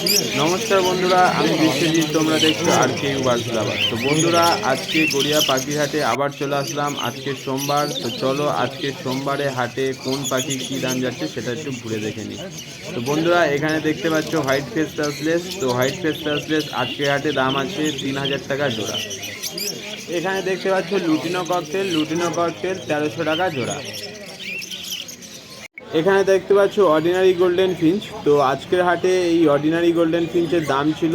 নমস্কার বন্ধুরা, আমি বিশ্বজিৎ, তোমরা দেখছ আর কে তো বন্ধুরা, আজকে গড়িয়া পাখির হাটে আবার চলে আসলাম। আজকে সোমবার, তো চলো আজকে সোমবারে হাটে কোন পাখি কী দাম যাচ্ছে সেটা একটু ঘুরে দেখে নিই। তো বন্ধুরা, এখানে দেখতে পাচ্ছ হোয়াইট ফেস টাসলেস তো হোয়াইট ফেস টাসলেস আজকে হাটে দাম আছে তিন হাজার টাকা জোড়া। এখানে দেখতে পাচ্ছ লুটিনো ককটেল লুটিনো ককটেল তেরোশো টাকা জোড়া। এখানে দেখতে পাচ্ছ অর্ডিনারি গোল্ডেন ফিঞ্চ তো আজকের হাটে এই অর্ডিনারি গোল্ডেন ফিঞ্চের দাম ছিল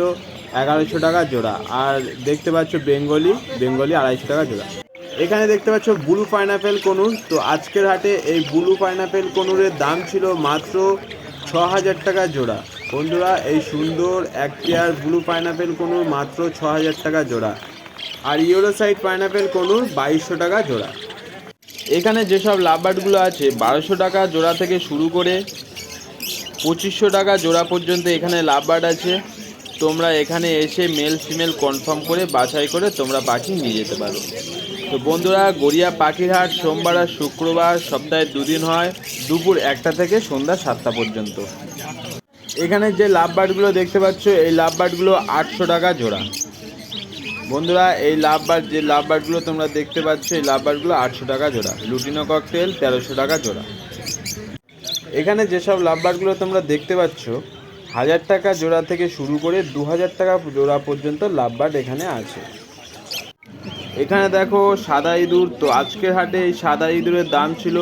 এগারোশো টাকা জোড়া। আর দেখতে পাচ্ছ বেঙ্গলি বেঙ্গলি আড়াইশো টাকা জোড়া। এখানে দেখতে পাচ্ছ ব্লু পাইনাপেল কনুর। তো আজকের হাটে এই ব্লু পাইনাপেল কনুরের দাম ছিল মাত্র ছ হাজার টাকা জোড়া। বন্ধুরা, এই সুন্দর এক পেয়ার ব্লু পাইনাপেল কনুর মাত্র ছ হাজার টাকা জোড়া। আর ইউরো সাইড পাইনাপেল কনুর বাইশশো টাকা জোড়া। এখানে যেসব লাভবার্ডগুলো আছে, বারোশো টাকা জোড়া থেকে শুরু করে পঁচিশশো টাকা জোড়া পর্যন্ত এখানে লাভবার্ড আছে। তোমরা এখানে এসে মেল ফিমেল কনফার্ম করে বাছাই করে তোমরা পাখি নিয়ে যেতে পারো। তো বন্ধুরা, গড়িয়া পাখির হাট সোমবার আর শুক্রবার সপ্তাহে দুদিন হয়, দুপুর একটা থেকে সন্ধ্যা সাতটা পর্যন্ত। এখানে যে লাভবার্ডগুলো দেখতে পাচ্ছ, এই লাভবার্ডগুলো আটশো টাকা জোড়া। বন্ধুরা, এই লাভবার যে লাভবারগুলো তোমরা দেখতে পাচ্ছ, এই লাভবারগুলো আটশো টাকা জোড়া। লুটিনো ককটেল, তেরোশো টাকা জোড়া। এখানে যেসব লাভবারগুলো তোমরা দেখতে পাচ্ছ, হাজার টাকা জোড়া থেকে শুরু করে দু হাজার টাকা জোড়া পর্যন্ত লাভবার্ড এখানে আছে। এখানে দেখো, সাদা ইঁদুর। তো আজকের হাটে এই সাদা ইঁদুরের দাম ছিল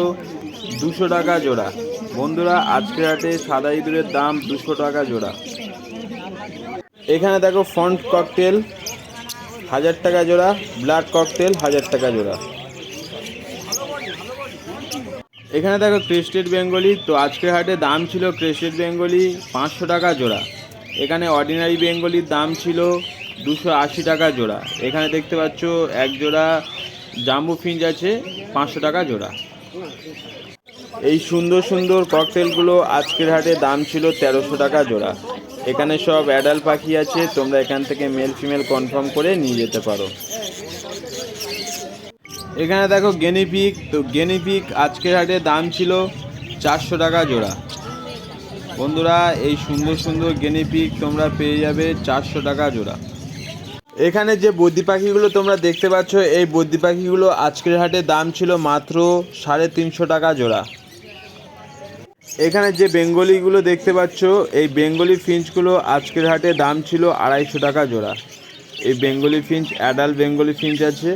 দুশো টাকা জোড়া। বন্ধুরা, আজকের হাটে সাদা ইঁদুরের দাম দুশো টাকা জোড়া। এখানে দেখো, ফন্ট ককটেল। হাজার টাকা জোড়া ব্ল্যাক ককটেল হাজার টাকা জোড়া। এখানে দেখো ক্রেস্টেড বেঙ্গলি, তো আজকের হাটে দাম ছিল ক্রেস্টেড বেঙ্গলি পাঁচশো টাকা জোড়া। এখানে অর্ডিনারি বেঙ্গলির দাম ছিল দুশো আশি টাকা জোড়া। এখানে দেখতে পাচ্ছ, এক জোড়া জাম্বু ফিঞ্জ আছে পাঁচশো টাকা জোড়া। এই সুন্দর সুন্দর ককটেলগুলো আজকের হাটে দাম ছিল তেরোশো টাকা জোড়া। এখানে সব অ্যাডাল্ট পাখি আছে, তোমরা এখান থেকে মেল ফিমেল কনফার্ম করে নিয়ে যেতে পারো। এখানে দেখো গেনিপিক তো গেনিপিক আজকের হাটে দাম ছিল চারশো টাকা জোড়া। বন্ধুরা, এই সুন্দর সুন্দর গেনিপিক তোমরা পেয়ে যাবে চারশো টাকা জোড়া। এখানে যে বদ্যি পাখিগুলো তোমরা দেখতে পাচ্ছ, এই বদ্যি পাখিগুলো আজকের হাটে দাম ছিল মাত্র সাড়ে তিনশো টাকা জোড়া। এখানে যে বেঙ্গলিগুলো দেখতে পাচ্ছ, এই বেঙ্গলি ফিঞ্চগুলো আজকের হাটে দাম ছিল আড়াইশো টাকা জোড়া। এই Bengali finch, adult Bengali finch আছে।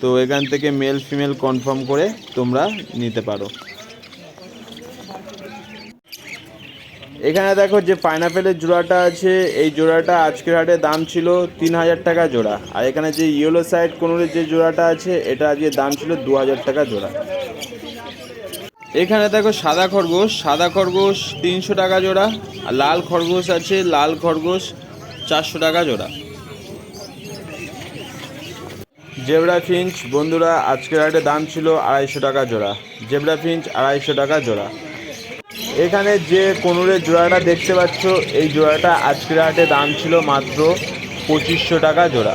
তো এখান থেকে মেল ফিমেল কনফার্ম করে তোমরা নিতে পারো। এখানে দেখো যে পাইনাপেলের জোড়াটা আছে। এই জোড়াটা আজকের হাটে দাম ছিল তিন হাজার টাকা জোড়া। আর এখানে যে ইয়েলো সাইড কোনোর যে জোড়াটা আছে, এটা আজকে দাম ছিল দু হাজার টাকা জোড়া। এখানে দেখো সাদা খরগোশ সাদা খরগোশ তিনশো টাকা জোড়া, আর লাল খরগোশ আছে, লাল খরগোশ চারশো টাকা জোড়া। জেবরা ফিঞ্চ, বন্ধুরা, আজকের হাটে দাম ছিল আড়াইশো টাকা জোড়া। জেবরা ফিঞ্চ, আড়াইশো টাকা জোড়া। এখানে যে কোনুরের জোড়াটা দেখতে পাচ্ছ, এই জোড়াটা আজকের হাটে দাম ছিল মাত্র পঁচিশশো টাকা জোড়া।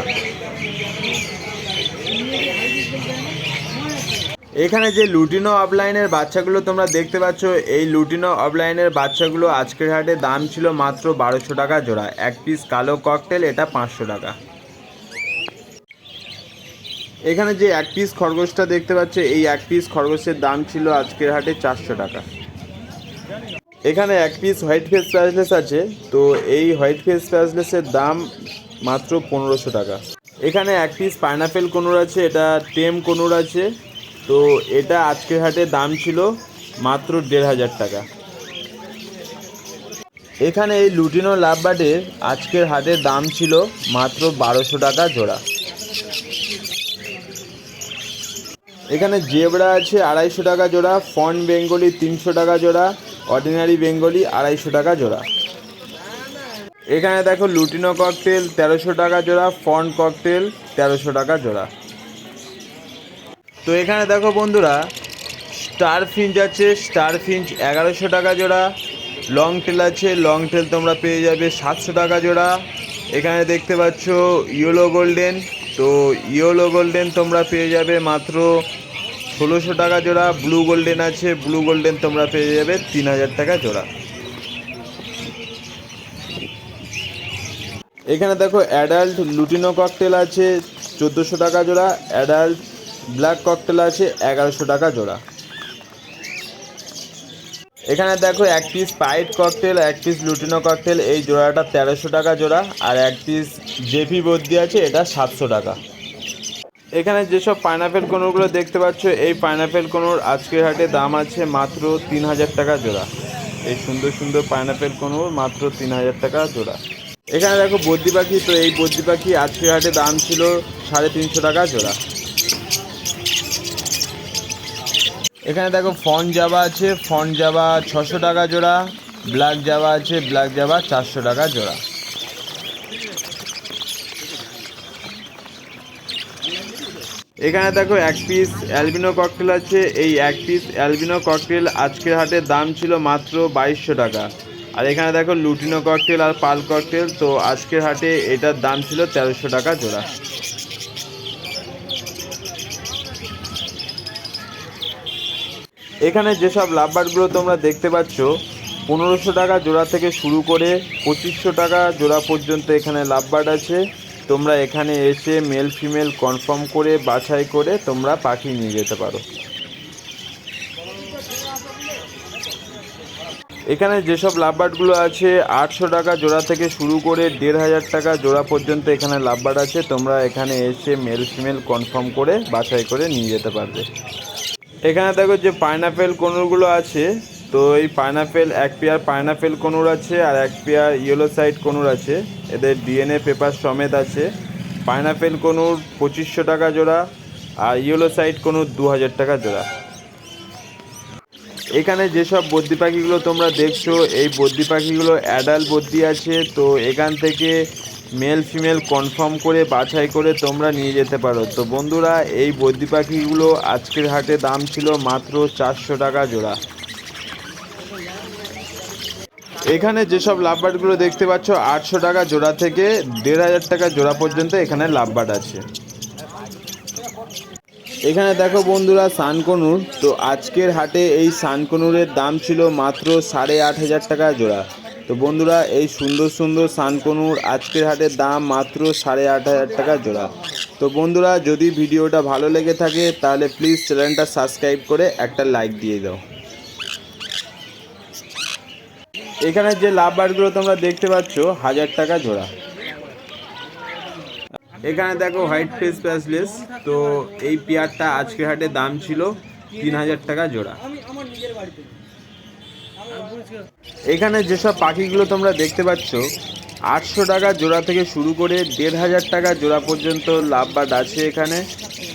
এখানে যে লুটিনো অফলাইনের বাচ্চাগুলো তোমরা দেখতে পাচ্ছ, এই লুটিনো অফলাইনের বাচ্চাগুলো আজকের হাটে দাম ছিল মাত্র বারোশো টাকা জোড়া। এক পিস কালো ককটেল এটা পাঁচশো টাকা। এখানে যে এক পিস খরগোশটা দেখতে পাচ্ছ, এই এক পিস খরগোশের দাম ছিল আজকের হাটে চারশো টাকা। এখানে এক পিস হোয়াইট ফেস প্যাসলেস আছে, তো এই হোয়াইট ফেস প্যাসলেসের দাম মাত্র পনেরোশো টাকা। এখানে এক পিস পাইনাপেল কোনুর আছে, এটা টেম কোনুর আছে। তো এটা আজকের হাটে দাম ছিল মাত্র দেড় হাজার টাকা। এখানে এই লুটিনো লাভবার্ডের আজকের হাটের দাম ছিল মাত্র বারোশো টাকা জোড়া। এখানে জেবরা আছে আড়াইশো টাকা জোড়া, ফন বেঙ্গলি তিনশো টাকা জোড়া, অর্ডিনারি বেঙ্গলি আড়াইশো টাকা জোড়া। এখানে দেখো লুটিনো ককটেল তেরোশো টাকা জোড়া, ফন ককটেল তেরোশো টাকা জোড়া। তো এখানে দেখো বন্ধুরা স্টার ফিঞ্চ আছে স্টার ফিঞ্চ এগারোশো টাকা জোড়া লং টেল আছে লং টেল তোমরা পেয়ে যাবে সাতশো টাকা জোড়া। এখানে দেখতে পাচ্ছ ইয়েলো গোল্ডেন তো ইয়েলো গোল্ডেন তোমরা পেয়ে যাবে মাত্র ষোলোশো টাকা জোড়া ব্লু গোল্ডেন আছে ব্লু গোল্ডেন তোমরা পেয়ে যাবে তিন হাজার টাকা জোড়া। এখানে দেখো অ্যাডাল্ট লুটিনো ককটেল আছে, চোদ্দোশো টাকা জোড়া অ্যাডাল্ট ব্ল্যাক ককটেল আছে, এগারোশো টাকা জোড়া। এখানে দেখো এক পিস পাইট ককটেল এক পিস লুটিনো ককটেল এই জোড়াটা তেরোশো টাকা জোড়া, আর এক পিস জেপি বদ্যি আছে, এটা সাতশো টাকা। এখানে যেসব পাইনাপেল কোনোগুলো দেখতে পাচ্ছ, এই পাইনাপেল কোনোর আজকের হাটে দাম আছে মাত্র তিন হাজার টাকা জোড়া। এই সুন্দর সুন্দর পাইনাপেল কোনোর মাত্র তিন হাজার টাকা জোড়া। এখানে দেখো বদ্যি পাখি, তো এই বদ্যি পাখি আজকের হাটে দাম ছিল সাড়ে তিনশো টাকা জোড়া। এখানে দেখো ফন জাবা আছে, ফন জাবা ছশো টাকা জোড়া, ব্ল্যাক জাবা আছে, ব্ল্যাক জাবা চারশো টাকা জোড়া। এখানে দেখো এক পিস অ্যালবিনো ককটেল আছে, এই এক পিস অ্যালবিনো ককটেল আজকের হাটের দাম ছিল মাত্র বাইশশো টাকা। আর এখানে দেখো লুটিনো ককটেল আর পাল ককটেল তো আজকের হাটে এটার দাম ছিল তেরোশো টাকা জোড়া। এখানে যেসব লাভবারগুলো তোমরা দেখতে পাচ্ছ, পনেরোশো টাকা জোড়া থেকে শুরু করে পঁচিশশো টাকা জোড়া পর্যন্ত এখানে লাভবার্ড আছে। তোমরা এখানে এসে মেল, ফিমেল কনফার্ম করে, বাছাই করে তোমরা পাখি নিয়ে যেতে পারো। এখানে যেসব লাভবার্ডগুলো আছে, আটশো টাকা জোড়া থেকে শুরু করে দেড় হাজার টাকা জোড়া পর্যন্ত এখানে লাভবার্ড আছে। তোমরা এখানে এসে মেল, ফিমেল কনফার্ম করে, বাছাই করে নিয়ে যেতে পারবে। এখানে দেখো যে পাইনাপেল কোনুরগুলো আছে, তো এই পাইনাপেল এক পেয়ার পাইনাপেল কোনুর আছে আর এক পেয়ার ইয়েলো সাইড কোনুর আছে। এদের ডিএনএ পেপার সমেত আছে। পাইনাপেল কোনুর পঁচিশশো টাকা জোড়া আর ইয়েলো সাইড কোনুর দু হাজার টাকা জোড়া। এখানে যেসব বদ্যি পাখিগুলো তোমরা দেখছ, এই বদ্যি পাখিগুলো অ্যাডাল্ট বদ্যি আছে, তো এখান থেকে মেল ফিমেল কনফার্ম করে, বাছাই করে তোমরা নিয়ে যেতে পারো। তো বন্ধুরা, এই বদ্যি পাখিগুলো আজকের হাটে দাম ছিল মাত্র চারশো টাকা জোড়া। এখানে যেসব লাভবার্ডগুলো দেখতে পাচ্ছ, আটশো টাকা জোড়া থেকে দেড় হাজার টাকা জোড়া পর্যন্ত এখানে লাভবার্ড আছে। এখানে দেখো বন্ধুরা, সানকনুর। তো আজকের হাটে এই সানকনুরের দাম ছিল মাত্র সাড়ে আট হাজার টাকা জোড়া। তো বন্ধুরা, এই সুন্দর সুন্দর সানকনুর আজকের হাটের দাম মাত্র সাড়ে আট হাজার টাকা জোড়া। তো বন্ধুরা, যদি ভিডিওটা ভালো লেগে থাকে, তাহলে প্লিজ চ্যানেলটা সাবস্ক্রাইব করে একটা লাইক দিয়ে দাও। এখানে যে লাভবারগুলো তোমরা দেখতে পাচ্ছ, হাজার টাকা জোড়া। এখানে দেখো হোয়াইট ফেস প্যাসলেস তো এই পেয়ারটা আজকের হাটে দাম ছিল তিন হাজার টাকা জোড়া। এখানে যেসব পাখিগুলো তোমরা দেখতে পাচ্ছ, আটশো টাকা জোড়া থেকে শুরু করে দেড় হাজার টাকা জোড়া পর্যন্ত লাভবার্ড আছে এখানে।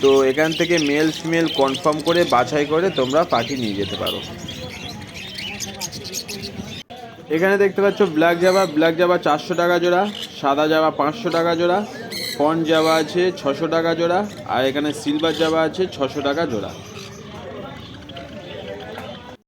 তো এখান থেকে মেল ফিমেল কনফার্ম করে বাছাই করে তোমরা পাখি নিয়ে যেতে পারো। এখানে দেখতে পাচ্ছ ব্ল্যাক জাবা ব্ল্যাক জাবা চারশো টাকা জোড়া, সাদা জাবা পাঁচশো টাকা জোড়া ফন জাবা আছে ছশো টাকা জোড়া, আর এখানে সিলভার জাবা আছে ছশো টাকা জোড়া।